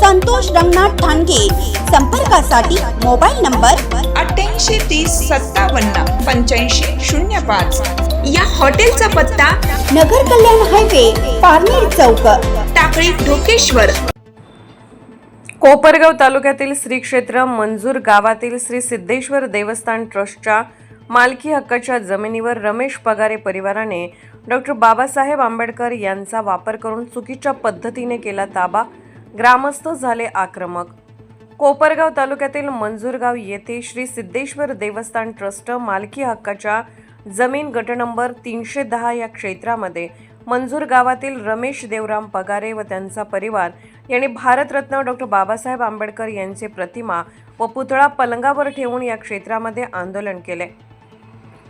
संतोष रंगनाथ ठाणगे. संपर्कासाठी mobile number अठ्ठ्याऐंशी तीस सत्तावन्न पंच्याऐंशी शून्य पाच. या हॉटेलचा पत्ता नगर कल्याण हायवे पारनेर चौक. टाकळी ढोकेश्वर. कोपरगाव तालुक्यातील श्री क्षेत्र मंजूर गावातील श्री सिद्धेश्वर देवस्थान ट्रस्टच्या मालकी हक्काच्या जमिनीवर रमेश पगारे परिवाराने डॉक्टर बाबासाहेब आंबेडकर यांचा वापर करून चुकीच्या पद्धतीने केला ताबा ग्रामस्थ झाले आक्रमक. कोपरगाव तालुक्यातील मंजूरगाव येथे श्री सिद्धेश्वर देवस्थान ट्रस्ट मालकी हक्काच्या जमीन गट नंबर तीनशे दहा या क्षेत्रामध्ये मंजूर गावातील रमेश देवराम पगारे व त्यांचा परिवार यांनी भारतरत्न डॉक्टर बाबासाहेब आंबेडकर यांचे प्रतिमा व पुतळा पलंगावर ठेवून या क्षेत्रामध्ये आंदोलन केले.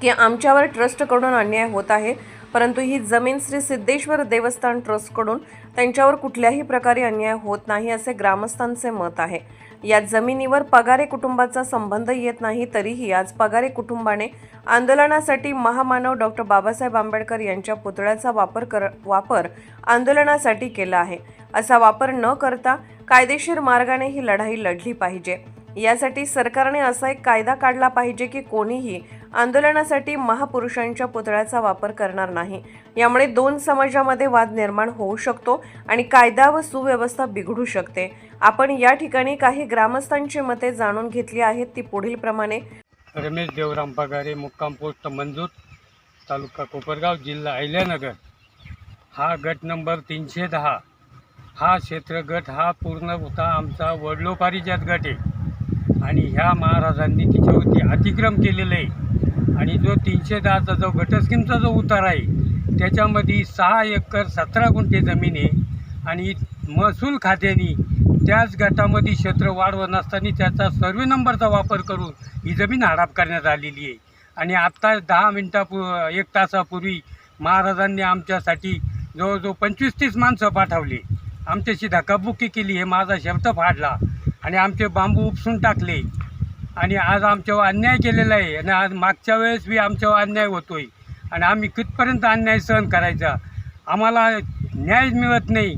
की आमच्यावर ट्रस्टकडून अन्याय होत आहे परंतु ही जमीन श्री सिद्धेश्वर देवस्थान ट्रस्टकडून त्यांच्यावर कुठल्याही प्रकारे अन्याय होत नाही असे ग्रामस्थांचे मत आहे. या जमिनीवर पगारे कुटुंबाचा संबंध येत नाही तरीही आज पगारे कुटुंबाने आंदोलनासाठी महामानव डॉक्टर बाबासाहेब आंबेडकर यांच्या पुतळ्याचा वापर कर वापर आंदोलनासाठी केला आहे. असा वापर न करता कायदेशीर मार्गाने ही लढाई लढली पाहिजे. यासाठी सरकारने असा एक कायदा काढला पाहिजे की कोणीही आंदोलनासाठी महापुरुषांच्या पुतळ्याचा वापर करणार नाही. यामुळे दोन समाजामध्ये वाद निर्माण होऊ शकतो आणि कायदा व सुव्यवस्था बिघडू शकते. आपण या ठिकाणी काही ग्रामस्थांची मते जाणून घेतली आहेत. ती पुढील प्रमाणे. रमेश देवराम पगारे मुक्काम पोस्ट मंजूर तालुका कोपरगाव जिल्हा अहिल्यानगर. हा गट नंबर तीनशे दहा. हा क्षेत्र गट हा होता आमचा वडलोपारीजात गट आहे. आणि ह्या महाराजांनी तिच्यावरती अतिक्रम केलेलं. आहे आणि जो तीनशे दहाचा जो घटस्किमचा जो उतार आहे त्याच्यामध्ये सहा एकर सतरा गुंठे जमीन आहे. आणि महसूल खात्याने त्याच गटामध्ये क्षेत्र वाढवत नसताना त्याचा सर्वे नंबरचा वापर करून ही जमीन हडप करण्यात आलेली आहे. आणि आत्ता दहा मिनटापू एक तासापूर्वी महाराजांनी आमच्यासाठी जवळजवळ पंचवीस तीस माणसं पाठवली. आमच्याशी धक्काबुक्की केली हे माझा शब्द फाडला. आणि आमचे बांबू उपसून टाकले. आणि आज आमच्यावर अन्याय केलेला आहे. आणि आज मागच्या वेळेस बी आमच्यावर अन्याय होतो आहे आणि आम्ही कितपर्यंत अन्याय सहन करायचा? आम्हाला न्याय मिळत नाही.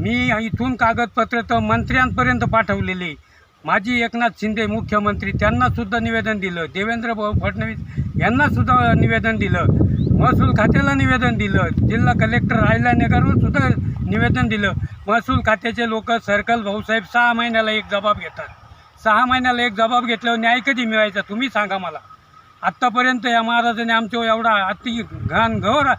मी इथून कागदपत्र तर मंत्र्यांपर्यंत पाठवलेले. माझी एकनाथ शिंदे मुख्यमंत्री त्यांनासुद्धा निवेदन दिलं. देवेंद्र भाऊ फडणवीस यांनासुद्धा निवेदन दिलं. महसूल खात्याला निवेदन दिलं. जिल्हा कलेक्टर अहिल्यानगरवर सुद्धा निवेदन दिलं. महसूल खात्याचे लोक सर्कल भाऊसाहेब सहा महिन्याला एक जबाब घेतात. सहा महिन्याला एक जबाब घेतल्यावर न्याय कधी मिळायचा तुम्ही सांगा मला. आत्तापर्यंत या महाराजांनी आमच्यावर एवढा अति घाण घोर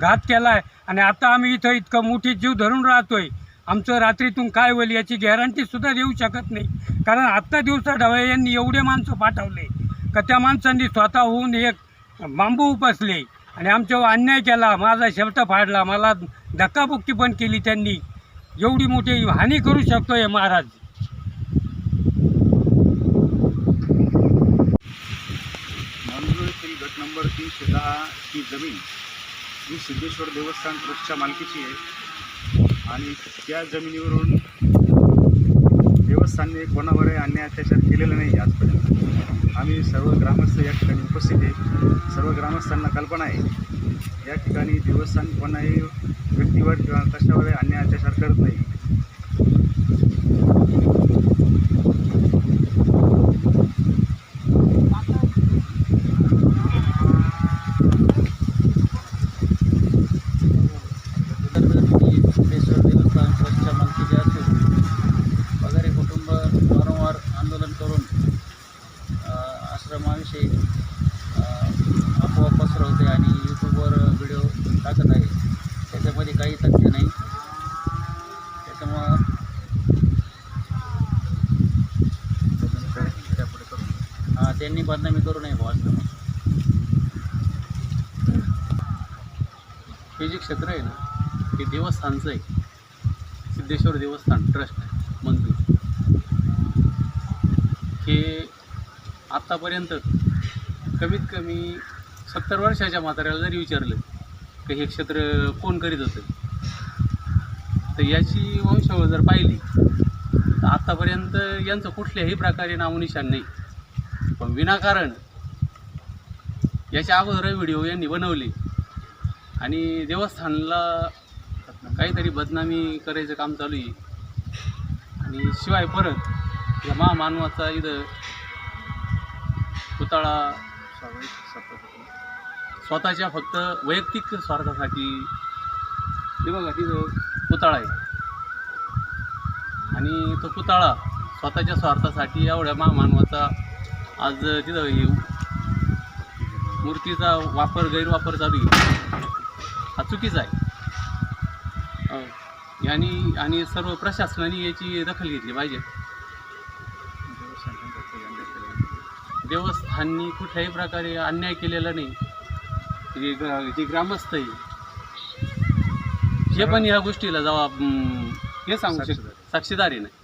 घात केला आहे आणि आता आम्ही इथं इतकं मोठी जीव धरून राहतोय. आमचं रात्रीतून काय होईल याची गॅरंटीसुद्धा देऊ शकत नाही. कारण आत्ता दिवसा ढवळे यांनी एवढे माणसं पाठवले. का त्या माणसांनी स्वतः होऊन एक बांबू उपसले. आणि आमच्यावर अन्याय केला माझा शब्द फाडला मला धक्काबुक्की पण केली त्यांनी. एवढी मोठी हानी करू शकतो हे महाराज. मंजूर गट नंबर तीनशे दहा ही जमीन ही सिद्धेश्वर देवस्थान ट्रस्टच्या मालकीची आहे. आणि त्या जमिनीवरून देवस्थानने कोणावरही अन्याय अत्याचार केलेला नाही आजपर्यंत. आम्ही सर्व ग्रामस्थ या ठिकाणी उपस्थित आहे. सर्व ग्रामस्थांना कल्पना आहे. या ठिकाणी देवस्थान कोणाही व्यक्तीवर किंवा कशावर अन्याय अत्याचार करत नाही. कुटुंब वारंवार आंदोलन करून आश्रमाविषयी होते आणि यूट्यूबवर व्हिडिओ टाकत आहे. त्याच्यामध्ये काही तथ्य नाही. त्याच्यामुळं हां त्यांनी बदनामी करू नये बॉस हे जे क्षेत्र आहे ना हे देवस्थानचं आहे. सिद्धेश्वर देवस्थान ट्रस्ट मंदिर. हे आत्तापर्यंत कमीत कमी सत्तर वर्षाच्या म्हाताऱ्याला जरी विचारलं की हे क्षेत्र कोण करीत होतं? तर याची वंशावळ जर पाहिली तर आत्तापर्यंत यांचं कुठल्याही प्रकारे नामनिशान नाही. पण विनाकारण याच्या अगोदर व्हिडिओ यांनी बनवले. आणि देवस्थानला काहीतरी बदनामी करायचं काम चालू आहे. आणि शिवाय परत या महामानवाचा इथं पुतळा स्वतःच्या फक्त वैयक्तिक स्वार्थासाठी हे बघा तिथं पुतळा आहे. आणि तो पुतळा स्वतःच्या स्वार्थासाठी एवढ्या महामानवाचा आज तिथं हे मूर्तीचा वापर गैरवापर चालू आहे. हा चुकीचा आहे. यांनी आणि सर्व प्रशासनाने याची दखल घेतली पाहिजे. देवस्थाननी कुठल्याही प्रकारे अन्याय केलेला नाही. जे ग्रा- जे ग्रामस्थ आहे. हे पण ह्या गोष्टीला जबाब हे सांगू शकतात साक्षीदार. आहे नाही.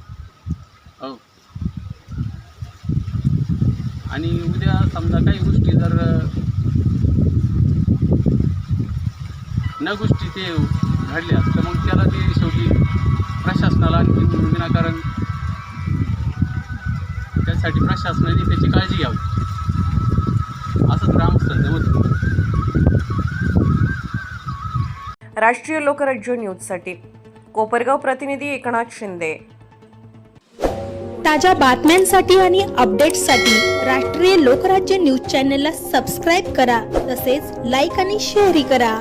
हो. आणि उद्या समजा काही गोष्टी जर न गोष्टी ते घडल्या तर मग त्याला ते शेवटी प्रशासनाला आणखी विनाकारण त्यासाठी प्रशासनाने त्याची काळजी घ्यावी. असंच ग्रामस्थांचं मत आहे. राष्ट्रीय लोकराज्य न्यूजसाठी. कोपरगाव प्रतिनिधी एकनाथ शिंदे. ताज्या बातम्यांसाठी आणि अपडेट्ससाठी राष्ट्रीय लोकराज्य न्यूज चॅनलला सबस्क्राईब करा तसेच लाईक आणि शेअरही करा.